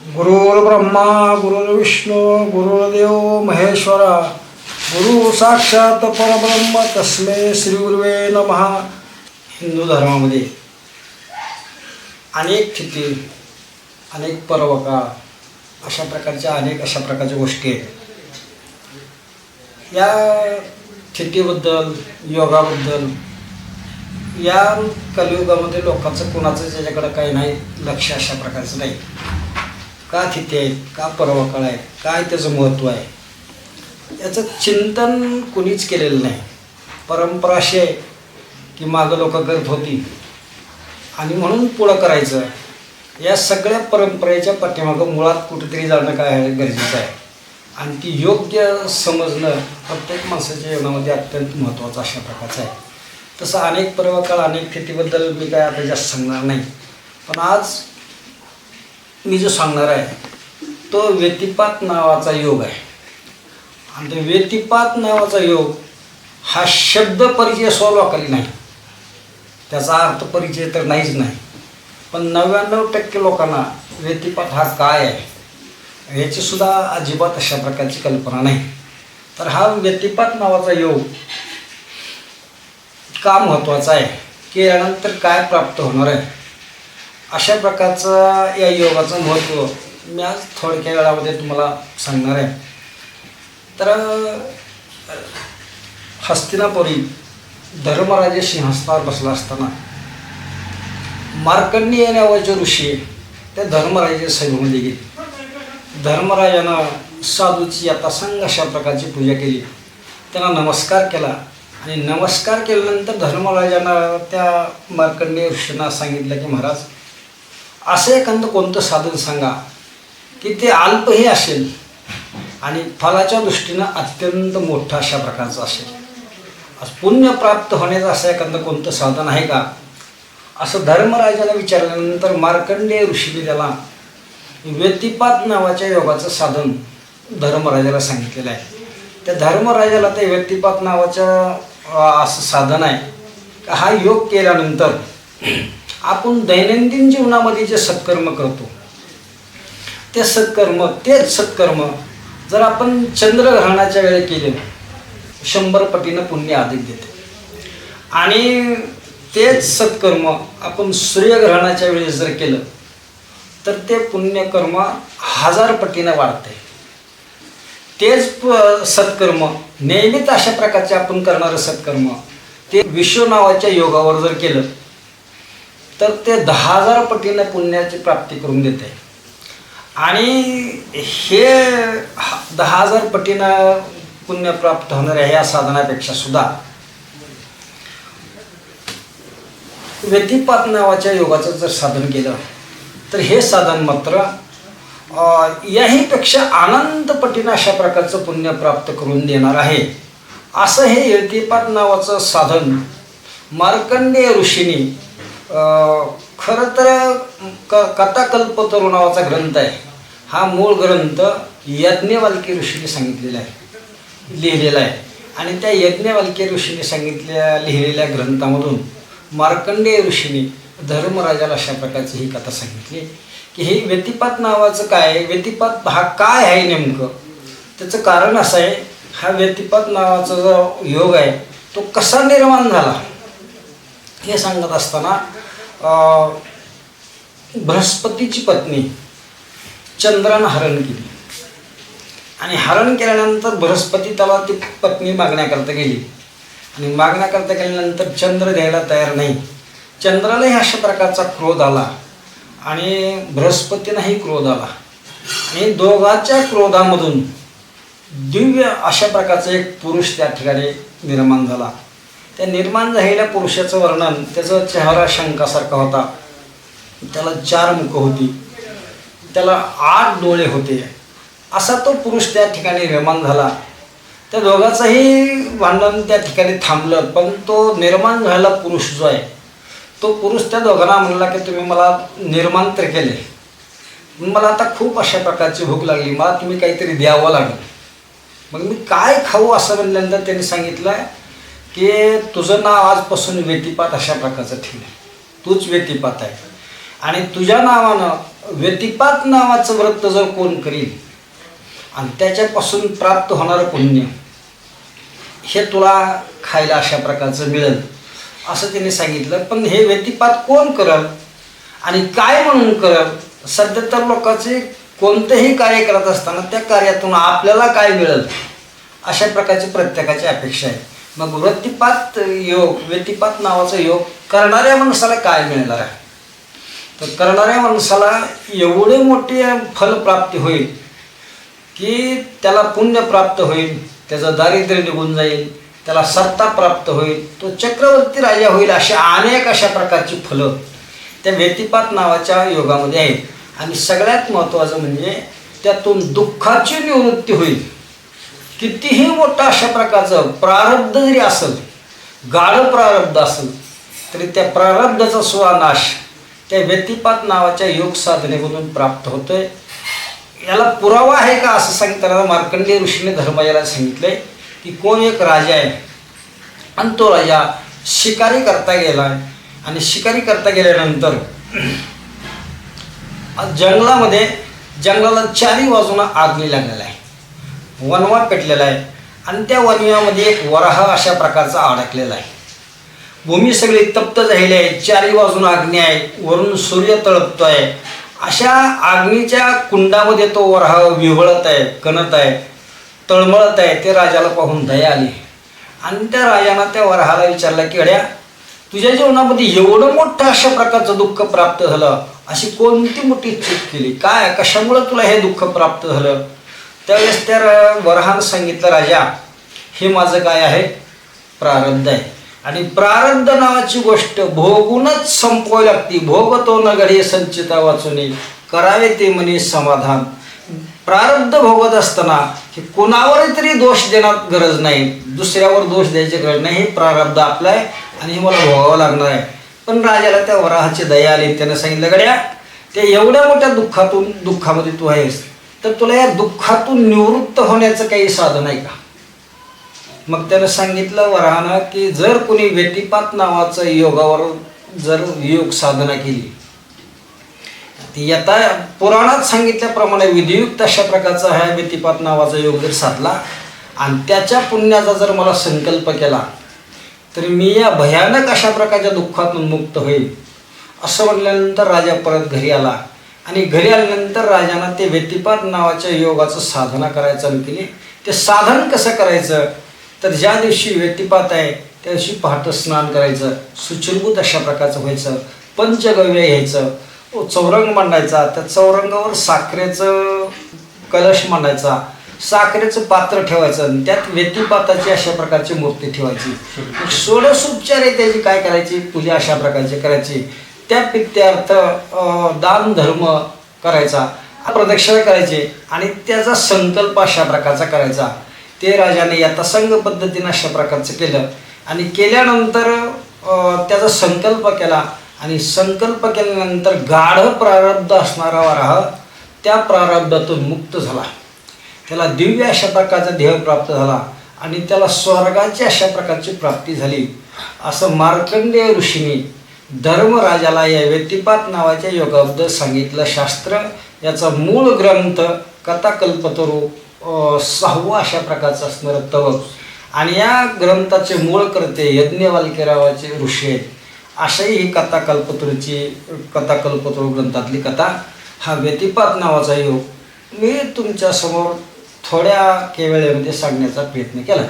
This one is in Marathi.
गुरुर्ब्रह्मा गुरुर्विष्णू गुरुर्देव महेश्वरा गुरु साक्षात परब्रह्म तस्मे श्री गुरुवे नमः. हिंदू धर्मामध्ये अनेक तिथी अनेक पर्वका अशा प्रकारच्या अनेक अशा प्रकारच्या गोष्टी आहेत. या थिटीबद्दल योगाबद्दल या कलियुगामध्ये लोकांचं कोणाचं त्याच्याकडं काही नाही लक्ष अशा प्रकारचं नाही. का तिथे आहेत? का पर्वकाळ आहे? काय त्याचं महत्त्व आहे? याचं चिंतन कुणीच केलेलं नाही. परंपरा अशी आहे की मागं लोक करत होती. आणि म्हणून पुढं करायचं. या सगळ्या परंपरेच्या पाठीमागं मुळात कुठेतरी जाणं काय गरजेचं आहे. आणि ती योग्य समजणं प्रत्येक माणसाच्या जीवनामध्ये अत्यंत महत्त्वाचं अशा प्रकारचं आहे. तसं अनेक पर्वकाळ अनेक तिथीबद्दल मी काय आता जास्त सांगणार नाही. पण आज मी जो सांगणार आहे तो व्यतिपात नावाचा योग आहे. आणि तो व्यतिपात नावाचा योग हा शब्द परिचय स्वलोकाली नाही. त्याचा अर्थ परिचय तर नाहीच नाही. पण नव्याण्णव टक्के लोकांना व्यतिपात हा काय आहे याची सुद्धा अजिबात अशा प्रकारची कल्पना नाही. तर हा व्यतिपात नावाचा योग का महत्त्वाचा आहे की यानंतर काय प्राप्त होणार आहे? अशा प्रकारचं या योगाचं महत्त्व मी आज थोडक्या वेळामध्ये तुम्हाला सांगणार आहे. तर हस्तिनापुरी धर्मराजे सिंहासनावर बसला असताना मार्कंडीय नावाचे ऋषी त्या धर्मराजे सभेमध्ये गेले. धर्मराजानं साधूची आता संघ अशा प्रकारची पूजा केली. त्यांना नमस्कार केला आणि नमस्कार केल्यानंतर धर्मराजानं त्या मार्कंडेय ऋषींना सांगितलं की महाराज असं एखादं कोणतं साधन सांगा की ते अल्पही असेल आणि फलाच्या दृष्टीनं अत्यंत मोठं अशा प्रकारचं असेल. आज पुण्य प्राप्त होण्याचं असं एखादं कोणतं साधन आहे का? असं धर्मराजाला विचारल्यानंतर मार्कंडेय ऋषीने त्याला व्यतिपात नावाच्या योगाचं साधन धर्मराजाला सांगितलेलं आहे. त्या धर्मराजाला ते व्यक्तिपात नावाचं असं साधन आहे. का हा योग केल्यानंतर आपण दैनंदिन जीवनामध्ये जे सत्कर्म करतो ते सत्कर्म तेच सत्कर्म जर आपण चंद्रग्रहणाच्या वेळी केले शंभर पटीनं पुण्य अधिक देते. आणि तेच सत्कर्म आपण सूर्यग्रहणाच्या वेळेस जर केलं तर ते पुण्यकर्म हजार पटीनं वाढते तेच प- सत्कर्म नेहमीच अशा प्रकारचे आपण करणारं सत्कर्म ते विश्व नावाच्या योगावर जर केलं तर ते दहा हजार पटीनं पुण्याची प्राप्ती करून देते. आणि हे दहा हजार पटीनं पुण्य प्राप्त होणाऱ्या या साधनापेक्षा सुद्धा व्यतिपात नावाच्या योगाचं जर साधन केलं तर हे साधन मात्र याहीपेक्षा आनंद पटीनं अशा प्रकारचं पुण्य प्राप्त करून देणार आहे. असं हे व्यतिपात नावाचं साधन मार्कंडेय ऋषीने खरं तर क कथाकल्पतरू नावाचा ग्रंथ आहे. हा मूळ ग्रंथ यज्ञवाल्की ऋषीने सांगितलेला आहे. लिहिलेला आहे. आणि त्या यज्ञवाल्की ऋषीने सांगितल्या लिहिलेल्या ग्रंथामधून मार्कंडेय ऋषीने धर्मराजाला अशा प्रकारची ही कथा सांगितली की हे व्यतिपात नावाचं काय आहे? व्यतिपात हा काय आहे नेमकं? त्याचं कारण असं आहे हा व्यतिपात नावाचा जो योग आहे तो कसा निर्माण झाला? हे सांगत असताना बृहस्पतीची पत्नी चंद्रानं हरण केली. आणि हरण केल्यानंतर बृहस्पती त्याला ती पत्नी मागण्याकरता गेली. आणि मागण्याकरता गेल्यानंतर चंद्र द्यायला तयार नाही. चंद्रालाही अशा प्रकारचा क्रोध आला आणि बृहस्पतींनाही क्रोध आला. आणि दोघाच्या क्रोधामधून दिव्य अशा प्रकारचा एक पुरुष त्या ठिकाणी निर्माण झाला. त्या निर्माण झालेल्या पुरुषाचं वर्णन त्याचा चेहरा शंकासारखा होता. त्याला चार मुखं होती. त्याला आठ डोळे होते. असा तो पुरुष त्या ठिकाणी निर्माण झाला. त्या दोघांचंही भांडण त्या ठिकाणी थांबलं पण तो निर्माण झालेला पुरुष जो आहे तो पुरुष त्या दोघांना म्हणला की तुम्ही मला निर्माण तर केले मला आता खूप अशा प्रकारची भूक लागली. मला तुम्ही काहीतरी द्यावं लागलं. मग मी काय खाऊ असं म्हणल्यानंतर त्यांनी सांगितलं की तुझं नाव आजपासून व्यतिपात अशा प्रकारचं ठेव तूच व्यतिपात आहे. आणि तुझ्या नावानं व्यतिपात नावाचं व्रत जर कोण करील आणि त्याच्यापासून प्राप्त होणारं पुण्य हे तुला खायला अशा प्रकारचं मिळेल असं त्यांनी सांगितलं. पण हे व्यतिपात कोण करल आणि काय म्हणून करल सध्या तर लोकांचे कोणतेही कार्य करत असताना त्या कार्यातून आपल्याला काय मिळेल अशा प्रकारची प्रत्येकाची अपेक्षा आहे. मग वृत्तिपात योग व्यतिपात नावाचा योग करणाऱ्या माणसाला काय मिळणार आहे? तर करणाऱ्या माणसाला एवढे मोठे फलप्राप्ती होईल की त्याला पुण्य प्राप्त होईल त्याचं दारिद्र्य निघून जाईल त्याला सत्ता प्राप्त होईल तो चक्रवर्ती राजा होईल अशा अनेक अशा प्रकारची फलं त्या व्यतिपात नावाच्या योगामध्ये आहेत. आणि सगळ्यात महत्त्वाचं म्हणजे त्यातून दुःखाची निवृत्ती होईल. कितीही मोठा अशा प्रकारचं प्रारब्ध जरी असेल गाढ प्रारब्ध असेल तरी त्या प्रारब्धाचा सुवानाश त्या व्यतिपात नावाच्या योग साधनेमधून प्राप्त होतोय. याला पुरावा आहे का असं सांगताना मार्कंडेय ऋषीने धर्मजाला सांगितलंय की कोण एक राजा आहे आणि तो राजा शिकारी करता गेला आणि शिकारी करता गेल्यानंतर जंगलामध्ये जंगलाला चारी बाजूला आगली लागलेला आहे. वनवा पेटलेला आहे. आणि त्या वनव्यामध्ये एक वराह अशा प्रकारचा अडकलेला आहे. भूमी सगळी तप्त झालेली आहे. चारी बाजून अग्नी आहे. वरून सूर्य तळपतो आहे अशा आग्नीच्या कुंडामध्ये तो वराह विवळत आहे कणत आहे तळमळत आहे. ते राजाला पाहून दया आली. आणि त्या राजानं त्या वराहाला विचारलं की अड्या तुझ्या जीवनामध्ये एवढं मोठं अशा प्रकारचं दुःख प्राप्त झालं? अशी कोणती मोठी चूक केली? काय कशामुळं तुला हे दुःख प्राप्त झालं? त्यावेळेस त्या वरहान सांगितलं राजा हे माझं काय आहे? प्रारब्ध आहे. आणि प्रारब्ध नावाची गोष्ट भोगूनच संपवावी लागती. भोगतो न घडे संचिता वाचूने करावे ते म्हणे समाधान. प्रारब्ध भोगत असताना हे कोणावरही तरी दोष देण्यात गरज नाही. दुसऱ्यावर दोष द्यायची गरज नाही. हे प्रारब्ध आपलं आहे आणि हे मला भोगावं लागणार आहे. पण राजाला त्या वराहाची दया आली. त्यानं सांगितलं गड्या ते एवढ्या मोठ्या दुःखातून दुःखामध्ये तू आहेस. तर तुला या दुःखातून निवृत्त होण्याचं काही साधन आहे का? मग त्यानं सांगितलं वराहानं की जर कोणी व्यतिपात नावाचं योगावर जर योग साधना केली ती आता पुराणात सांगितल्याप्रमाणे विधियुक्त अशा प्रकारचा हा व्यतिपात नावाचा योग जर साधला आणि त्याच्या पुण्याचा जर मला संकल्प केला तर मी या भयानक अशा प्रकारच्या दुःखातून मुक्त होईल असं म्हटल्यानंतर राजा परत घरी आला. आणि घरी आल्यानंतर राजानं ते व्यतिपात नावाच्या योगाचं साधना करायला चालू केली. ते साधन कसं करायचं? तर ज्या दिवशी व्यतिपात आहे त्या दिवशी पहाटे स्नान करायचं. सुचिरभूत अशा प्रकारचं व्हायचं. पंचगव्य घ्यायचं चौरंग मांडायचा. त्या चौरंगावर साखरेचं कलश मांडायचा. साखरेचं पात्र ठेवायचं आणि त्यात व्यतिपाताची अशा प्रकारची मूर्ती ठेवायची. षोडशोपचार आहे त्याची. काय करायची? पूजा अशा प्रकारची करायची. त्या पित्यार्थ अं, दान धर्म करायचा प्रदक्षिणा करायची आणि त्याचा संकल्प अशा प्रकारचा करायचा. ते राजाने यथासंग पद्धतीनं अशा प्रकारचं केलं आणि केल्यानंतर त्याचा संकल्प केला आणि संकल्प केल्यानंतर गाढ प्रारब्ध असणारा वराह त्या प्रारब्धातून मुक्त झाला. त्याला दिव्य अशा प्रकारचा देह प्राप्त झाला आणि त्याला स्वर्गाची अशा प्रकारची प्राप्ती झाली. असं मार्कंडेय ऋषीने धर्मराजाला या व्यतिपात नावाच्या योगाबद्दल सांगितलं शास्त्र. याचा मूळ ग्रंथ कथाकल्पतरू सहावा अशा प्रकारचा असणारं तवक आणि या ग्रंथाचे मूळ करते यज्ञवाल्केरावाचे ऋषी आहेत. अशाही ही कथा कल्पतरूची कथा कल्पतरू ग्रंथातली कथा. हा व्यतिपात नावाचा योग. मी तुमच्यासमोर थोड्या केवळ्यामध्ये सांगण्याचा प्रयत्न केला.